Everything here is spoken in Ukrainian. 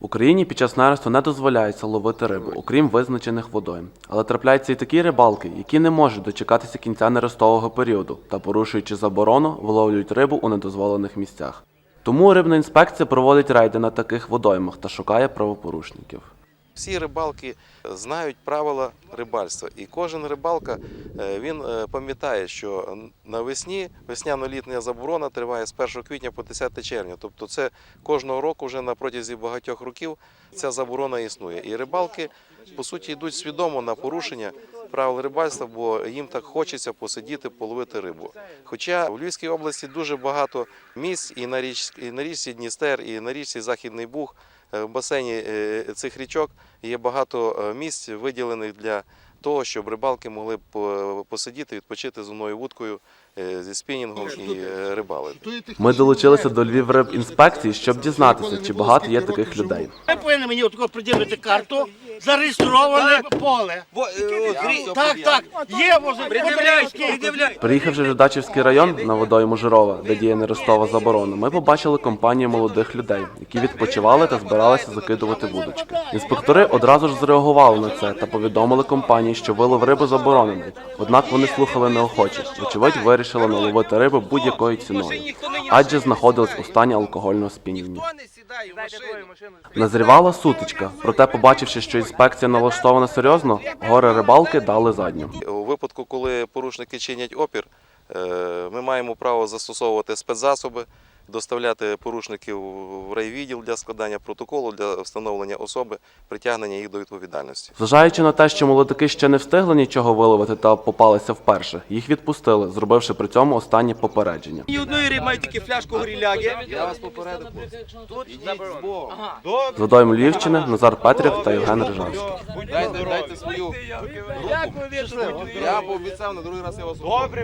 Україні під час нересту не дозволяється ловити рибу, окрім визначених водойм. Але трапляються і такі рибалки, які не можуть дочекатися кінця нерестового періоду та, порушуючи заборону, виловлюють рибу у недозволених місцях. Тому рибна інспекція проводить рейди на таких водоймах та шукає правопорушників. Всі рибалки знають правила рибальства, і кожен рибалка е, він е, пам'ятає, що навесні весняно-літня заборона триває з 1 квітня по 10 червня. Тобто, це кожного року вже на протязі багатьох років ця заборона існує. І рибалки по суті йдуть свідомо на порушення правил рибальства, бо їм так хочеться посидіти, половити рибу. Хоча в Львівській області дуже багато місць і на річці Дністер, і на річці Західний Буг. Е, В басейні е, цих річок є багато е, місць, виділених для того, щоб рибалки могли б е, посидіти, відпочити з одною вудкою е, зі спінінгом і е, рибалити. Ми долучилися до Львів інспекції, щоб дізнатися, чи багато є таких людей. Ви повинні мені отако приділити карту, зареєстроване поле. Так, так, є возить. Приїхавши в Жидачівський район на водойму Жирова, де діє нерестова заборона, ми побачили компанію молодих людей, які відпочивали та збиралися закидувати вудочки. Інспектори одразу ж зреагували на це та повідомили компанії, що вилов риби заборонений. Однак вони слухали неохоче. Вочевидь, вирішили наловити рибу будь-якою ціною, адже знаходились у стані алкогольного сп'яніння. Назрівала сутичка, проте, побачивши, що інспекція налаштована серйозно, горе рибалки дали задню. У випадку, коли порушники чинять опір, е, ми маємо право застосовувати спецзасоби, доставляти порушників в райвідділ для складання протоколу, для встановлення особи, притягнення їх до відповідальності. Зважаючи на те, що молодики ще не встигли нічого виловити та попалися вперше, їх відпустили, зробивши при цьому останнє попередження. Ні одної має тільки фляжку горіляги. Я вас попередив. З водойм Львівщини Назар Петрів та Євген Рижавський. Дайте, дайте свою. Дякую, Я пообіцяв, на другий раз я вас.